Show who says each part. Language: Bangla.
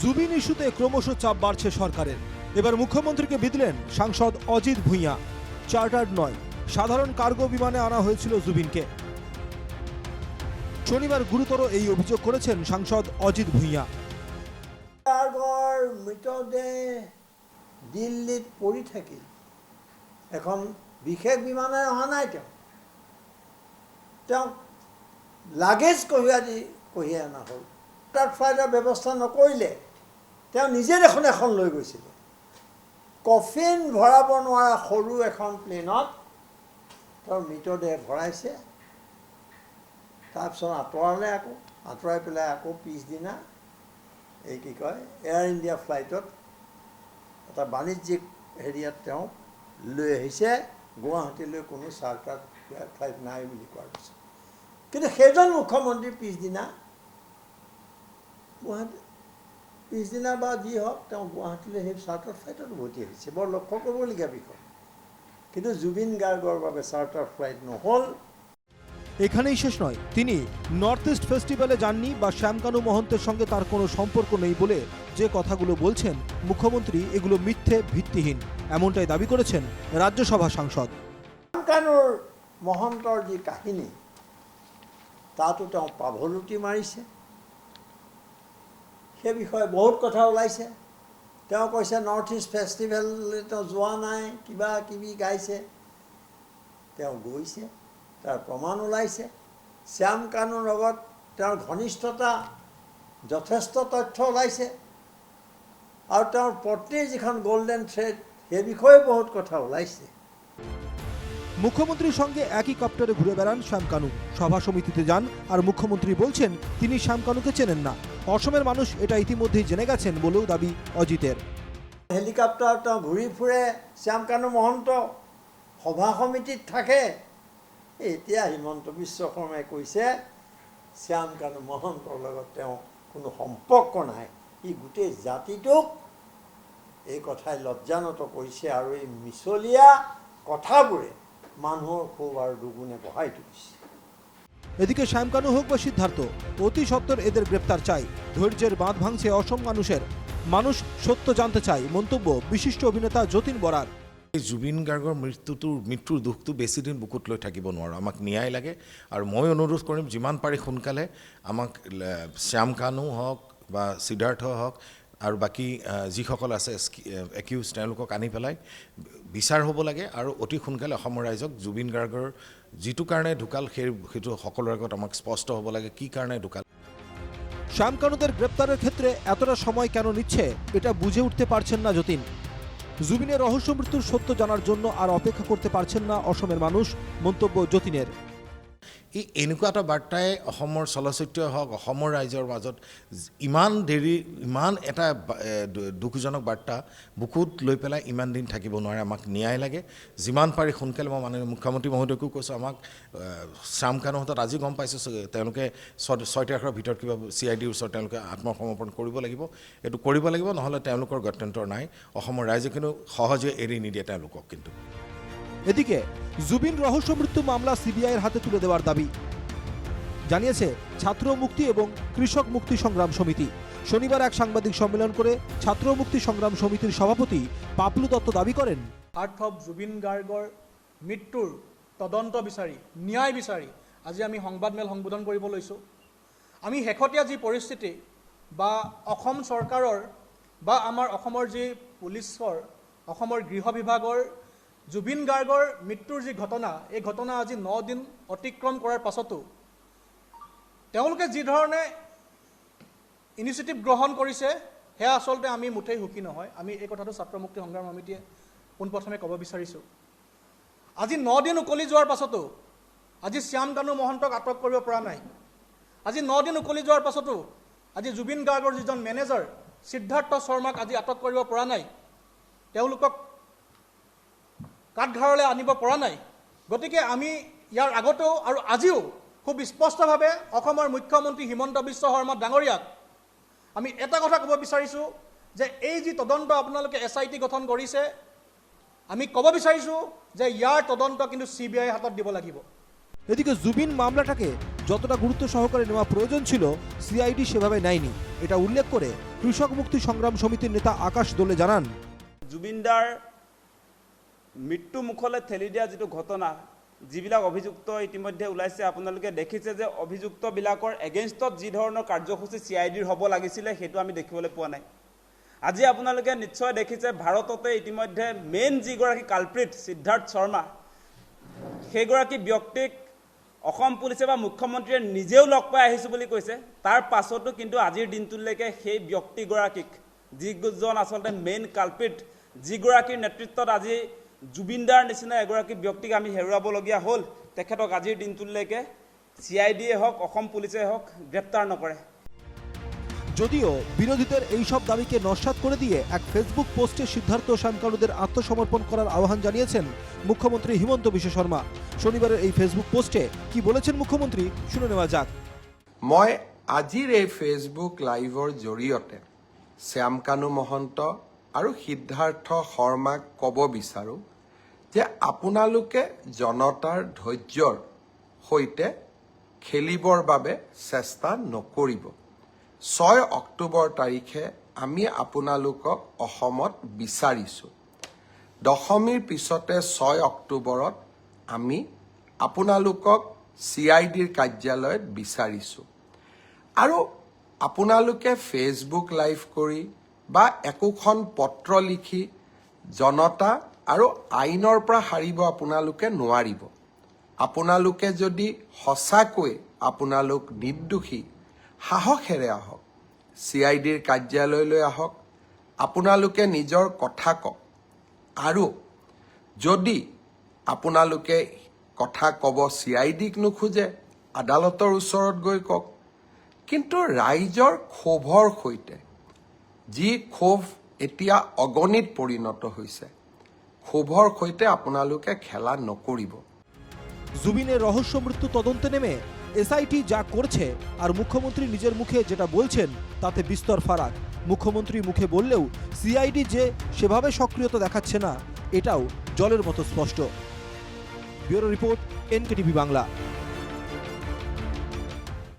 Speaker 1: জুবিন ইস্যুতে ক্রমশ চাপ বাড়ছে সরকারের। এবার মুখ্যমন্ত্রীকে বিদলেন সাংসদ অজিত ভুঁইয়া। চার্টার্ড নয়, সাধারণ কার্গো বিমানে আনা হয়েছিল জুবিনকে। শনিবার গুরুতর এই অভিযোগ করেছেন সাংসদ অজিত ভুঁইয়া।
Speaker 2: আগৰ মৃতদেহ দিল্লীত পৰি থাকিল এখন বিশেষ বিমানে অহা নাই তেওঁ। তেওঁক লাগেজ কঢ়িয়াই দি কঢ়িয়াই অনা হ'ল। তাত ফ্লাইটৰ ব্যৱস্থা নকৰিলে তেওঁ নিজে দেখোন এখন লৈ গৈছিলে। কফিন ভৰাব নোৱাৰা সৰু এখন প্লেনত তেওঁৰ মৃতদেহ ভৰাইছে। তাৰপিছত আঁতৰালে আকৌ আঁতৰাই পেলাই আকৌ পিছদিনা এই কি কয় এয়াৰ ইণ্ডিয়া ফ্লাইটত এটা বাণিজ্যিক হেৰিয়াত তেওঁ লৈ আহিছে। গুৱাহাটীলৈ কোনো চাৰ্টাৰ ফ্লাইট নাই বুলি কোৱাৰ পিছত। কিন্তু সেইজন মুখ্যমন্ত্ৰী পিছদিনা গুৱাহাটী পিছদিনা বা যি হওক তেওঁ গুৱাহাটীলৈ সেই চাৰ্টাৰ ফ্লাইটত উভতি আহিছে। বৰ লক্ষ্য কৰিবলগীয়া বিষয়। কিন্তু জুবিন গাৰ্গৰ বাবে চাৰ্টাৰ ফ্লাইট নহ'ল।
Speaker 1: এখানেই শেষ নয়। তিনি নর্থ ইস্ট ফেস্টিভ্যালে যাননি বা শ্যামকানু মহন্তের সঙ্গে তার কোনো সম্পর্ক নেই বলে যে কথাগুলো বলছেন মুখ্যমন্ত্রী এগুলো মিথ্যে ভিত্তিহীন। এমনটাই দাবি করেছেন রাজ্যসভা সাংসদ।
Speaker 2: কানুৰ মহন্তর যে কাহিনী তাতো তেওঁ পাভলুটি মাৰিছে। সেই বিষয়ে বহুত কথা ওলাইছে। তেওঁ কৈছে নৰ্থ ইষ্ট ফেষ্টিভেললৈ তেওঁ যোৱা নাই কিবা কিবি গাইছে। তেওঁ গৈছে তাৰ প্ৰমাণ ওলাইছে। শ্যাম কানুৰ লগত তেওঁৰ ঘনিষ্ঠতা যথেষ্ট তথ্য ওলাইছে। আৰু তেওঁৰ পত্নীৰ যিখন গল্ডেন থ্ৰেড সেই বিষয়ে বহুত কথা ওলাইছে।
Speaker 1: মুখ্যমন্ত্রীর সঙ্গে একই কপ্টারে ঘুরে বেড়ান শ্যামকানু। সভা সমিতিতে যান আর মুখ্যমন্ত্রী বলছেন, তিনি শ্যামকানুকে চেনেন না। অসমের মানুষ এটা ইতিমধ্যেই জেনে গেছেন বলেও দাবি অজিতের।
Speaker 2: হেলিকপ্টাৰত তেওঁ ঘূৰি ফুৰে শ্যামকানু মহন্ত সভা সমিতিত থাকে। এতিয়া হিমন্ত বিশ্ব শৰ্মাই কৈছে, শ্যামকানু মহন্তৰ লগত তেওঁ কোনো সম্পৰ্ক নাই। ই গোটেই জাতিটোক এই কথাই লজ্জানত কৰিছে আৰু এই মিছলীয়া কথাবোৰে মানুহৰ ক্ষোভ আৰু দুগুণে বঢ়াই তুলিছে।
Speaker 1: এদিকে শ্যামকানু হোক বা সিদ্ধার্থ অতি সত্বর এদের গ্রেপ্তার চাই। ধৈর্যের বাঁধ ভাঙছে অসম মানুষের। মানুষ সত্য জানতে চায় মন্তব্য বিশিষ্ট অভিনেতা যতীন বরার।
Speaker 3: এই জুবিন গাৰ্গৰ মৃত্যুটোৰ মৃত্যুৰ দুখটো বেছিদিন বুকুত লৈ থাকিব নোৱাৰোঁ। আমাক ন্যায় লাগে আৰু মই অনুৰোধ কৰিম যিমান পাৰি সোনকালে আমাক লে- শ্যাম কানু হওক বা সিদ্ধাৰ্থ হওক আৰু বাকী যিসকল আছে একিউজ তেওঁলোকক আনি পেলাই বিচাৰ হ'ব লাগে আৰু অতি সোনকালে অসমৰ ৰাইজক জুবিন গাৰ্গৰ যিটো কাৰণে ঢুকাল, সেই, সেইটো সকলোৰে আগত আমাক স্পষ্ট হ'ব লাগে কি কাৰণে ঢুকাল।
Speaker 1: শ্যামকানুদের গ্রেপ্তারের ক্ষেত্রে এতটা সময় কেন নিচ্ছে, এটা বুঝে উঠতে পারছেন না যতীন। জুবিনের রহস্য মৃত্যুর সত্য জানার জন্য আর অপেক্ষা করতে পারছেন না অসমের মানুষ, মন্তব্য যতীনের।
Speaker 3: এই এনেকুৱা এটা বাৰ্তাই অসমৰ চলচ্চিত্ৰই হওক অসমৰ ৰাইজৰ মাজত ইমান দেৰি ইমান এটা দুখজনক বাৰ্তা বুকুত লৈ পেলাই ইমান দিন থাকিব নোৱাৰে আমাক ন্যায় লাগে। যিমান পাৰি সোনকালে মই মাননীয় মুখ্যমন্ত্ৰী মহোদয়কো কৈছোঁ আমাক শ্যাম কানুৰ হাতত আজি গম পাইছোঁ তেওঁলোকে ছয় ছয় তাৰিখৰ ভিতৰত কিবা চি আই ডিৰ ওচৰত তেওঁলোকে আত্মসমৰ্পণ কৰিব লাগিব এইটো কৰিব লাগিব নহ'লে তেওঁলোকৰ গত্যন্তৰ নাই। অসমৰ ৰাইজে কিন্তু সহজে এৰি নিদিয়ে তেওঁলোকক কিন্তু।
Speaker 1: এদিকে, জুবিন রহস্য মৃত্যু মামলা সিবিআইয়ের হাতে তুলে দেওয়ার দাবি। জানিয়েছে, ছাত্র মুক্তি এবং কৃষক মুক্তি সংগ্রাম সমিতি। শনিবার এক সাংবাদিক সম্মেলন করে ছাত্র মুক্তি সংগ্রাম সমিতির সভাপতি পাপলু দত্ত দাবি করেন
Speaker 4: আৰ্থৱ জুবিন গাৰ্গৰ মৃত্যুৰ তদন্ত বিচাৰি, ন্যায় বিচাৰি আজি আমি সংবাদমেল সম্বোধন কৰিব লৈছোঁ। আমি শেহতীয়া যি পৰিস্থিতি বা অসম চৰকাৰৰ বা আমাৰ অসমৰ যি পুলিচৰ, অসমৰ গৃহ বিভাগৰ জুবিন গাৰ্গৰ মৃত্যুৰ যি ঘটনা এই ঘটনা আজি ন দিন অতিক্ৰম কৰাৰ পাছতো তেওঁলোকে যি ধৰণে ইনিচিয়েটিভ গ্ৰহণ কৰিছে সেয়া আচলতে আমি মুঠেই সুখী নহয়। আমি এই কথাটো ছাত্ৰ মুক্তি সংগ্ৰাম সমিতিয়ে পোনপ্ৰথমে ক'ব বিচাৰিছোঁ। আজি ন দিন উকলি যোৱাৰ পাছতো আজি শ্যাম কানু মহন্তক আটক কৰিব পৰা নাই। আজি ন দিন উকলি যোৱাৰ পাছতো আজি জুবিন গাৰ্গৰ যিজন মেনেজাৰ সিদ্ধাৰ্থ শৰ্মাক আজি আটক কৰিব পৰা নাই। তেওঁলোকক কাঠঘাৰলৈ আনিব পৰা নাই। গতিকে আমি ইয়াৰ আগতেও আৰু আজিও খুব স্পষ্টভাৱে অসমৰ মুখ্যমন্ত্ৰী হিমন্ত বিশ্ব শৰ্মা ডাঙৰীয়াক আমি এটা কথা ক'ব বিচাৰিছোঁ যে এই যি তদন্ত আপোনালোকে এছ আই টি গঠন কৰিছে আমি ক'ব বিচাৰিছোঁ যে ইয়াৰ তদন্ত কিন্তু চি বি আইৰ হাতত দিব লাগিব।
Speaker 1: এদিকে জুবিন মামলাটাকে যতটা গুরুত্ব সহকারে নেওয়া প্রয়োজন ছিল সিআইডি সেভাবে নেয়নি এটা উল্লেখ করে কৃষক মুক্তি সংগ্রাম সমিতির নেতা আকাশ দোলে জানান।
Speaker 5: জুবিনদাৰ মৃত্যু মুখলৈ ঠেলি দিয়া যিটো ঘটনা যিবিলাক অভিযুক্ত ইতিমধ্যে ওলাইছে আপোনালোকে দেখিছে যে অভিযুক্তবিলাকৰ এগেইনষ্টত যি ধৰণৰ কাৰ্যসূচী চি আই ডিৰ হ'ব লাগিছিলে সেইটো আমি দেখিবলৈ পোৱা নাই। আজি আপোনালোকে নিশ্চয় দেখিছে ভাৰততে ইতিমধ্যে মেইন যিগৰাকী কালপ্ৰিট সিদ্ধাৰ্থ শৰ্মা সেইগৰাকী ব্যক্তিক অসম পুলিচে বা মুখ্যমন্ত্ৰীয়ে নিজেও লগ পাই আহিছোঁ বুলি কৈছে। তাৰ পাছতো কিন্তু আজিৰ দিনটোলৈকে সেই ব্যক্তিগৰাকীক যিজন আচলতে মেইন কালপিট যিগৰাকীৰ নেতৃত্বত আজি জুবিনদাৰ নিচিনা এগৰাকী ব্যক্তিক আমি হেৰুৱাবলগীয়া হ'ল। তেখেতক আজিৰ দিনটোলৈকে চি আই ডিয়ে হওক অসম পুলিচে হওক গ্ৰেপ্তাৰ নকৰে।
Speaker 1: যদিও বিরোধীদের এইসব দাবিকে নস্বাত করে দিয়ে এক ফেসবুক পোস্টে সিদ্ধার্থ শ্যামকানুদের আত্মসমর্পণ করার আহ্বান জানিয়েছেন মুখ্যমন্ত্রী হিমন্ত বিশ্ব শর্মা। শনিবারের এই ফেসবুক পোস্টে কি বলেছেন মুখ্যমন্ত্রী শুনে নেওয়া যাক।
Speaker 6: মই আজিৰ এই ফেচবুক লাইভৰ জৰিয়তে শ্যামকানু মহন্ত আৰু সিদ্ধাৰ্থ শৰ্মাক ক'ব বিচাৰোঁ। যে আপোনালোকে জনতাৰ ধৈৰ্যৰ সৈতে খেলিবৰ বাবে চেষ্টা নকৰিব। ছয় অক্টোবৰ তাৰিখে আমি আপোনালোকক অসমত বিচাৰিছোঁ। দশমীৰ পিছতে ছয় অক্টোবৰত আমি আপোনালোকক চি আই ডিৰ কাৰ্যালয়ত বিচাৰিছোঁ। আৰু আপোনালোকে ফেচবুক লাইভ কৰি বা একোখন পত্ৰ লিখি জনতা আৰু আইনৰ পৰা সাৰিব আপোনালোকে নোৱাৰিব। আপোনালোকে যদি সঁচাকৈ আপোনালোক নিৰ্দোষী, সাহসেৰে আহক, চি আই ডিৰ কাৰ্যালয়লৈ আহক, আপোনালোকে নিজৰ কথা কওক। আৰু যদি আপোনালোকে কথা ক'ব চি আই ডিক নোখোজে, আদালতৰ ওচৰত গৈ কওক। কিন্তু ৰাইজৰ ক্ষোভৰ সৈতে, যি ক্ষোভ এতিয়া অগণিত পৰিণত হৈছে ক্ষোভৰ সৈতে আপোনালোকে খেলা নকৰিব।
Speaker 1: জুবিনের রহস্য মৃত্যু তদন্তে নেমে এসআইটি যা করছে আর মুখ্যমন্ত্রী নিজের মুখে যেটা বলছেন, তাতে বিস্তর ফারাক। মুখ্যমন্ত্রী মুখে বললেও সিআইডি যে সেভাবে সক্রিয়তা দেখাচ্ছে না, এটাও জলের মতো স্পষ্ট। Bureau report, NKTV Bangla.